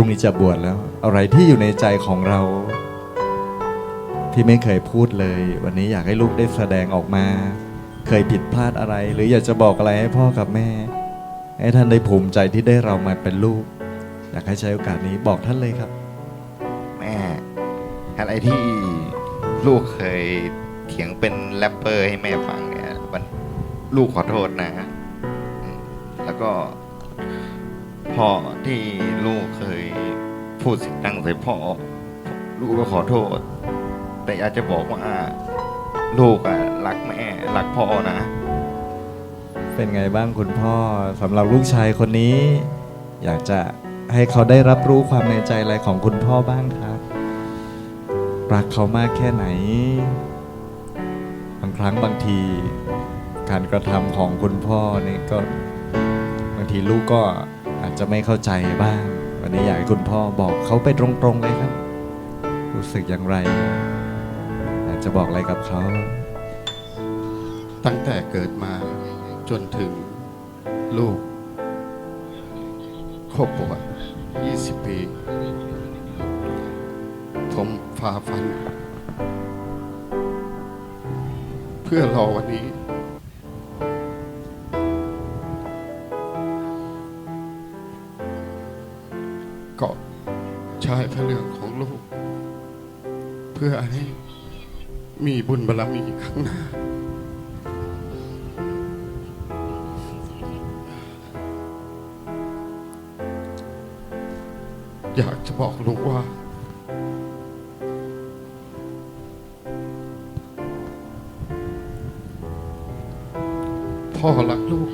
รุ่งนี้จะบวชแล้ว อะไรที่อยู่ในใจของเรา ที่ไม่เคยพูดเลย วันนี้อยากให้ลูกได้แสดงออกมา เคยผิดพลาดอะไร หรืออยากจะบอกอะไรให้พ่อกับแม่ ให้ท่านได้ภูมิใจที่ได้เรามาเป็นลูก อยากให้ใช้โอกาสนี้บอกท่านเลยครับ แม่ อะไรที่ลูกเคยเถียงเป็นแรปเปอร์ให้แม่ฟังเนี่ยวันลูกขอโทษนะ แล้วก็ พ่อที่ลูกเคยพูดเสิ่งดังใส่พ่อ ลูกก็ขอโทษ แต่อยากจะบอกว่าลูกอะรักแม่รักพ่อนะ เป็นไงบ้างคุณพ่อสำหรับลูกชายคนนี้ อยากจะให้เขาได้รับรู้ความในใจอะไรของคุณพ่อบ้างครับ รักเขามากแค่ไหน บางครั้งบางที การกระทำของคุณพ่อนี่ก็ บางทีลูกก็ อาจจะไม่เข้าใจบ้าง วันนี้อยากให้คุณพ่อบอกเขาไปตรงๆเลยครับ รู้สึกอย่างไร อยากจะบอกอะไรกับเขา ตั้งแต่เกิดมาจนถึงลูกครบบวช20 ปี ผมฝ่าฟัน เพื่อรอวันนี้ ก็ใช้พระเรื่องของลูก เพื่อให้มีบุญบารรมีข้างหน้า อยากจะบอกลูกว่า พ่อรักลูก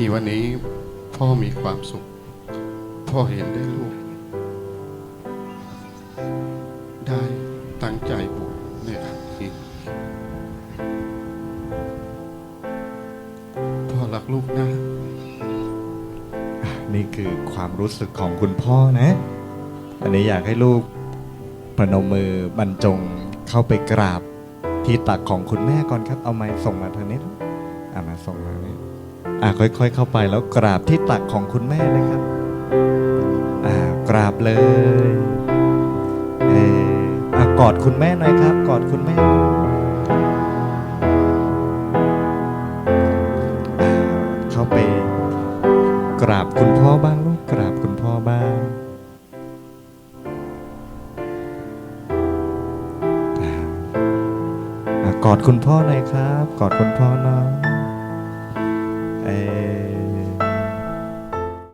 มีวันนี้พ่อมีความสุข พ่อเห็นได้ลูก ได้ตั้งใจบวชในครั้งนี้พ่อรักลูกนะ นี่คือความรู้สึกของคุณพ่อนะ อันนี้อยากให้ลูกพนมมือบรรจงเข้าไปกราบที่ตักของคุณแม่ก่อนครับ เอาไม้ส่งมาทางนี้อ่ามาส่งมาเนี่ อ่าค่อยๆเข้าไปแล้วกราบที่ตักของคุณแม่เลยครับอ่ากราบเลยเอออ่ากอดคุณแม่หน่อยครับ กอดคุณแม่เข้าไป กราบคุณพ่อบ้างลูกกราบคุณพ่อบ้างอ่ากอดคุณพ่อหน่อยครับ กอดคุณพ่อหน่อ えー。